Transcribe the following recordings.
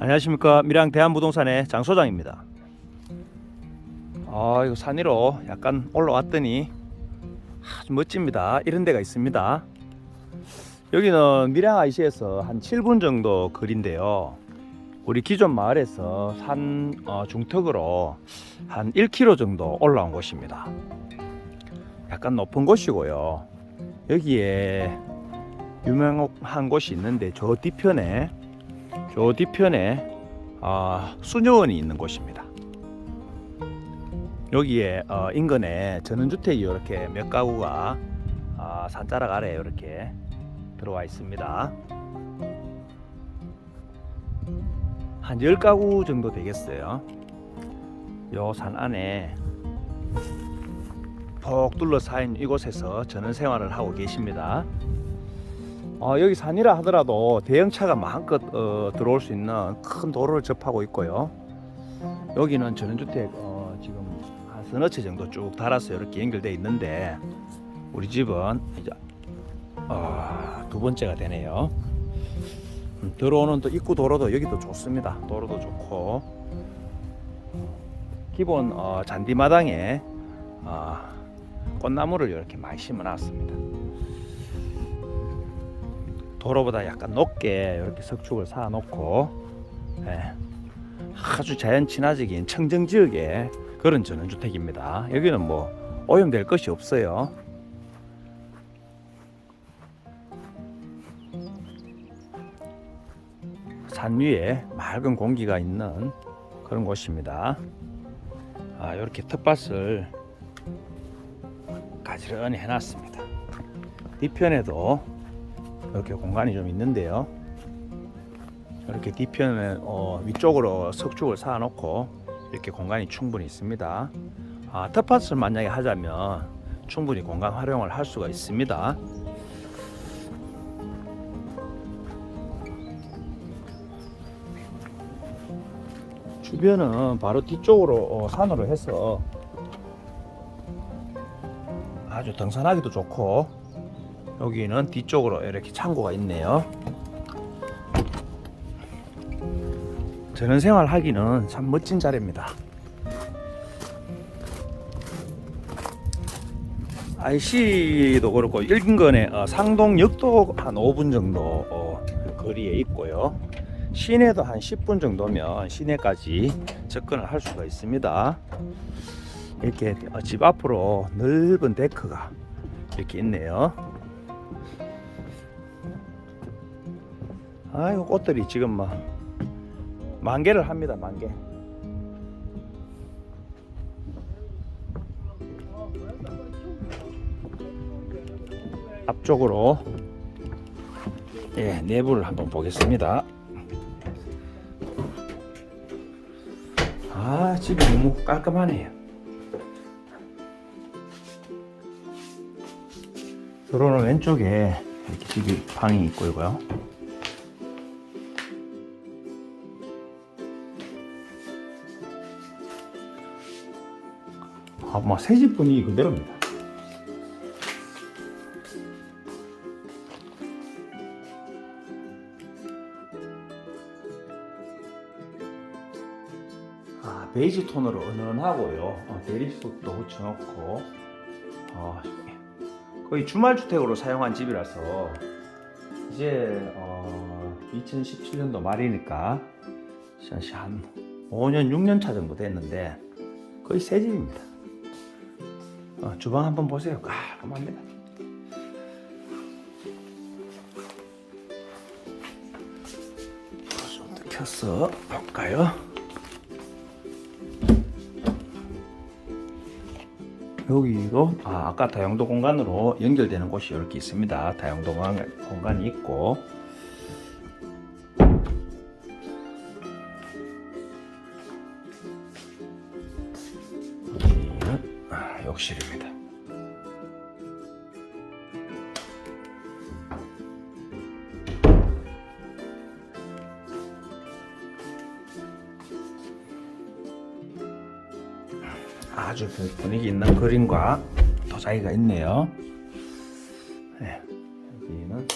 안녕하십니까 밀양 대한부동산의 장 소장입니다. 아 이거 산 위로 약간 올라왔더니 아주 멋집니다. 이런 데가 있습니다. 여기는 밀양 IC에서 한 7분 정도 거리인데요. 우리 기존 마을에서 산 어, 중턱으로 한 1km 정도 올라온 곳입니다. 약간 높은 곳이고요. 여기에 유명한 곳이 있는데 저 뒤편에 저 뒤편에 아, 수녀원이 있는 곳입니다. 여기에 어, 인근에 전원주택이 이렇게 몇 가구가 아, 산자락 아래 이렇게 들어와 있습니다. 한 10가구 정도 되겠어요. 요 산 안에 폭 둘러싸인 이곳에서 전원 생활을 하고 계십니다. 어, 여기 산이라 하더라도 대형차가 마음껏 어, 들어올 수 있는 큰 도로를 접하고 있고요. 여기는 전원주택 어, 지금 한 서너 채 정도 쭉 달아서 이렇게 연결되어 있는데 우리 집은 이제 어, 두 번째가 되네요. 음, 들어오는 또 입구 도로도 여기도 좋습니다. 도로도 좋고 기본 어, 잔디 마당에 어, 꽃나무를 이렇게 많이 심어놨습니다. 도로보다 약간 높게 이렇게 석축을 쌓아놓고 예, 아주 자연 친화적인 청정 지역의 그런 전원주택입니다. 여기는 뭐 오염될 것이 없어요. 산 위에 맑은 공기가 있는 그런 곳입니다. 아, 이렇게 텃밭을 가지런히 해놨습니다. 뒤편에도 이렇게 공간이 좀 있는데요. 이렇게 뒤편에 어, 위쪽으로 석축을 쌓아놓고 이렇게 공간이 충분히 있습니다. 아, 텃밭을 만약에 하자면 충분히 공간 활용을 할 수가 있습니다. 주변은 바로 뒤쪽으로 어, 산으로 해서 아주 등산하기도 좋고 여기는 뒤쪽으로 이렇게 창고가 있네요. 전원 생활 하기는 참 멋진 자리입니다. IC도 그렇고 인근에 어, 상동역도 한 5분 정도 어, 거리에 있고요. 시내도 한 10분 정도면 시내까지 접근을 할 수가 있습니다. 이렇게 어, 집 앞으로 넓은 데크가 이렇게 있네요. 아이고 꽃들이 지금 막 만개를 합니다 만개. 앞쪽으로 예 내부를 한번 보겠습니다. 아 집이 너무 깔끔하네요 들어오는 왼쪽에 이렇게 집이 방이 있고요 아, 뭐 새집 분위기 그대로입니다. 아, 베이지 톤으로 은은하고요. 어, 대리석도 붙여놓고 어, 거의 주말 주택으로 사용한 집이라서 이제 어, 2017년도 말이니까 한 5년 6년 차 정도 됐는데 거의 새 집입니다. 어, 주방 한번 보세요. 깔끔합니다. 좀더 켜서 볼까요? 여기도 아, 아까 다용도 공간으로 연결되는 곳이 이렇게 있습니다. 다용도 공간- 공간이 있고 여기는 아, 욕실입니다. 아주 그 분위기 있는 그림과 도자기가 있네요. 네, 여기는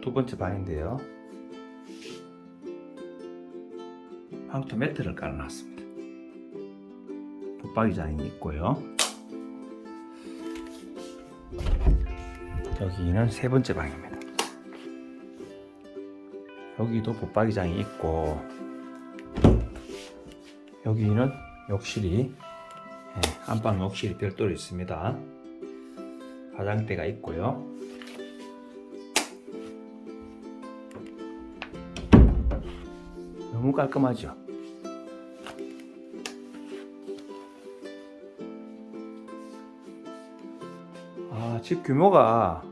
두 번째 방인데요. 황토 매트를 깔아놨습니다. 붙박이장이 있고요. 여기는 세 번째 방입니다. 여기도 붙박이장이 있고 여기는 욕실이 예, 안방 욕실이 별도로 있습니다. 화장대가 있고요. 너무 깔끔하죠. 아, 집 규모가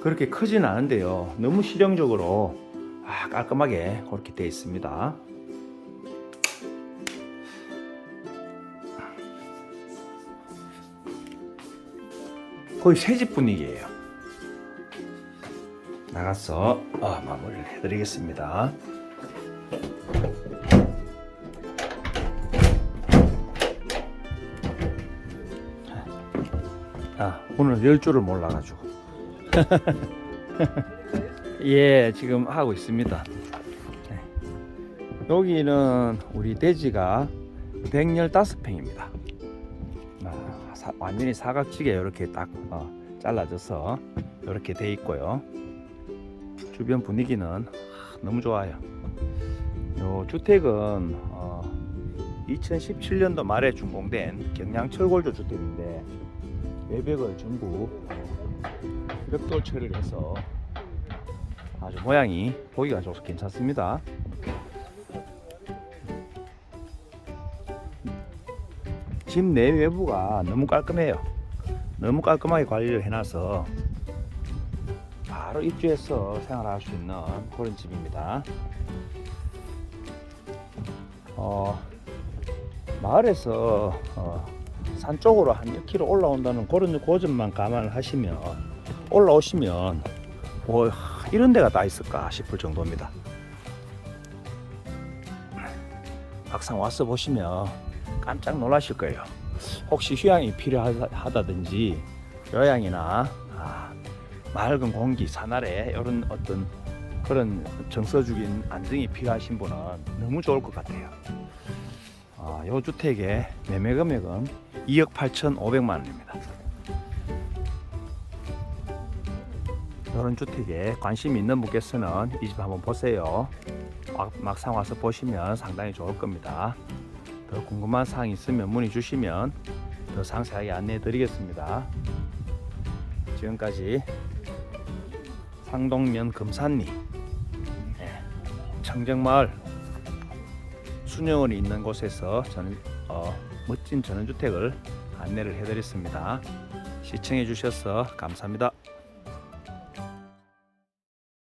그렇게 크진 않은데요. 너무 실용적으로 아, 깔끔하게 그렇게 되어 있습니다. 거의 새집 분위기예요. 나가서 아, 마무리를 해드리겠습니다. 아, 오늘 열 줄을 몰라가지고. 예, 지금 하고 있습니다. 네. 여기는 우리 돼지가 115팽입니다. 아, 사- 완전히 사각지게 이렇게 딱 어, 잘라져서 이렇게 돼 있고요. 주변 분위기는 아, 너무 좋아요. 요 주택은 어, 2017년도 말에 준공된 경량 철골조 주택인데 외벽을 전부 벽돌 처리를 해서 아주 모양이 보기가 좋서 괜찮습니다. 집 내 외부가 너무 깔끔해요. 너무 깔끔하게 관리를 해놔서 바로 입주해서 생활할 수 있는 그런 집입니다. 어, 마을에서 어, 산 쪽으로 한 1km 올라온다는 그런 고점만 감안을 하시면 올라오시면 뭐 하, 이런 데가 다 있을까 싶을 정도입니다. 막상 와서 보시면 깜짝 놀라실 거예요. 혹시 휴양이 필요하다든지 요양이나 아, 맑은 공기, 산아래 이런 어떤 그런 정서적인 안정이 필요하신 분은 너무 좋을 것 같아요. 아, 요 주택의 매매 금액은 2억 8,500만 원입니다. 이런 주택에 관심이 있는 분께서는 이 집 한번 보세요. 막, 막상 와서 보시면 상당히 좋을 겁니다. 더 궁금한 사항 있으면 문의 주시면 더 상세하게 안내해 드리겠습니다. 지금까지 상동면 금산리 네, 청정마을 수녀원이 있는 곳에서 저는 어, 멋진 전원주택을 안내를 해드렸습니다. 시청해 주셔서 감사합니다.